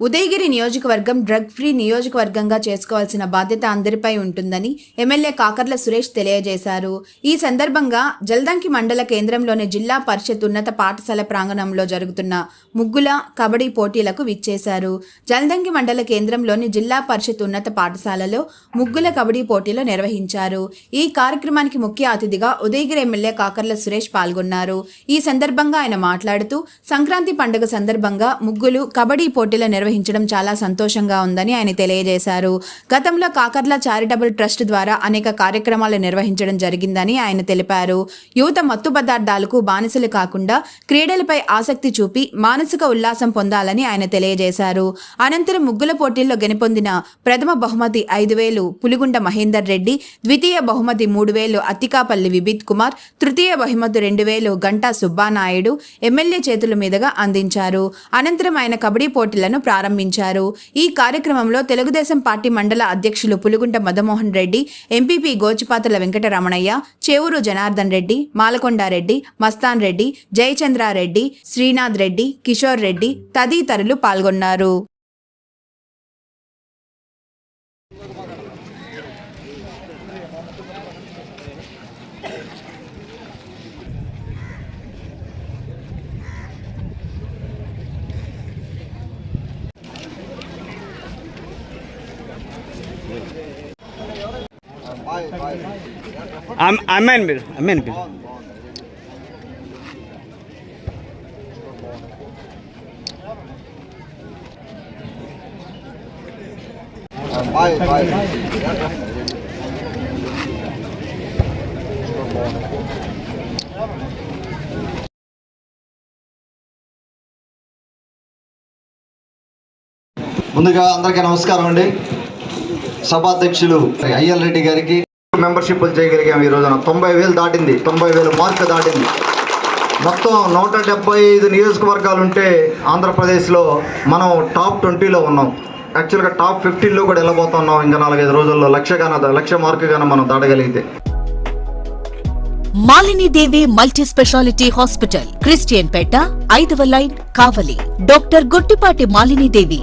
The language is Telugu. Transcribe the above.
ఉదయగిరి నియోజకవర్గం డ్రగ్ ఫ్రీ నియోజకవర్గంగా చేసుకోవాల్సిన బాధ్యత అందరిపై ఉంటుందని ఎమ్మెల్యే కాకర్ల సురేష్ తెలియజేశారు. ఈ సందర్భంగా జల్దంకి మండల కేంద్రంలోని జిల్లా పరిషత్ ఉన్నత పాఠశాల ప్రాంగణంలో జరుగుతున్న ముగ్గుల కబడ్డీ పోటీలకు విచ్చేశారు. జల్దంకి మండల కేంద్రంలోని జిల్లా పరిషత్ ఉన్నత పాఠశాలలో ముగ్గుల కబడ్డీ పోటీలు నిర్వహించారు. ఈ కార్యక్రమానికి ముఖ్య అతిథిగా ఉదయగిరి ఎమ్మెల్యే కాకర్ల సురేష్ పాల్గొన్నారు. ఈ సందర్భంగా ఆయన మాట్లాడుతూ సంక్రాంతి పండుగ సందర్భంగా ముగ్గులు కబడ్డీ పోటీలు నిర్వహించడం చాలా సంతోషంగా ఉందని ఆయన తెలియజేశారు. గతంలో కాకర్ల చారిటబుల్ ట్రస్ట్ ద్వారా అనేక కార్యక్రమాలు నిర్వహించడం జరిగిందని ఆయన తెలిపారు. యువత మత్తు పదార్థాలకు బానిసలు కాకుండా క్రీడలపై ఆసక్తి చూపి మానసిక ఉల్లాసం పొందాలని ఆయన తెలియజేశారు. అనంతరం ముగ్గుల పోటీల్లో గెలుపొందిన ప్రథమ బహుమతి ఐదు వేలు పులిగుండ మహేందర్ రెడ్డి ద్వితీయ బహుమతి మూడు వేలు అత్తికాపల్లి విబిత్ కుమార్ తృతీయ బహుమతి రెండు వేలు గంటా సుబ్బానాయుడు ఎమ్మెల్యే చేతుల మీదుగా అందించారు. అనంతరం ఆయన కబడ్డీ పోటీలను ప్రారంభించారు. ప్రారంభించారు. ఈ కార్యక్రమంలో తెలుగుదేశం పార్టీ మండల అధ్యక్షులు పులుగుంట మదమోహన్ రెడ్డి ఎంపీపీ గోచిపాతల వెంకటరమణయ్య చేవూరు జనార్దన్ రెడ్డి మాలకొండారెడ్డి మస్తాన్ రెడ్డి జయచంద్రారెడ్డి శ్రీనాథ్ రెడ్డి కిషోర్ రెడ్డి తదితరులు పాల్గొన్నారు. అమ్మాయిని మీరు అమ్మాయిని మీరు ముందుగా అందరికీ నమస్కారం అండి సభాధ్యక్షులు అయ్యల్ రెడ్డి గారికి మెంబర్షిప్లు చేయగలిగాము ఈ రోజున. తొంభై వేలు దాటింది. తొంభై వేలు మార్క్ దాటింది. మొత్తం నూట డెబ్బై ఐదు నియోజకవర్గాలు ఉంటే ఆంధ్రప్రదేశ్లో మనం టాప్ ట్వంటీలో ఉన్నాం. యాక్చువల్గా టాప్ ఫిఫ్టీన్లో కూడా వెళ్ళబోతున్నాం ఇంకా నాలుగైదు రోజుల్లో. లక్షగాన లక్ష మార్కు గాన మనం దాటగలిగితే. Malini Devi multi speciality hospital Christian Peta ఐదవ line Kavali. Doctor Guttipati Malini Devi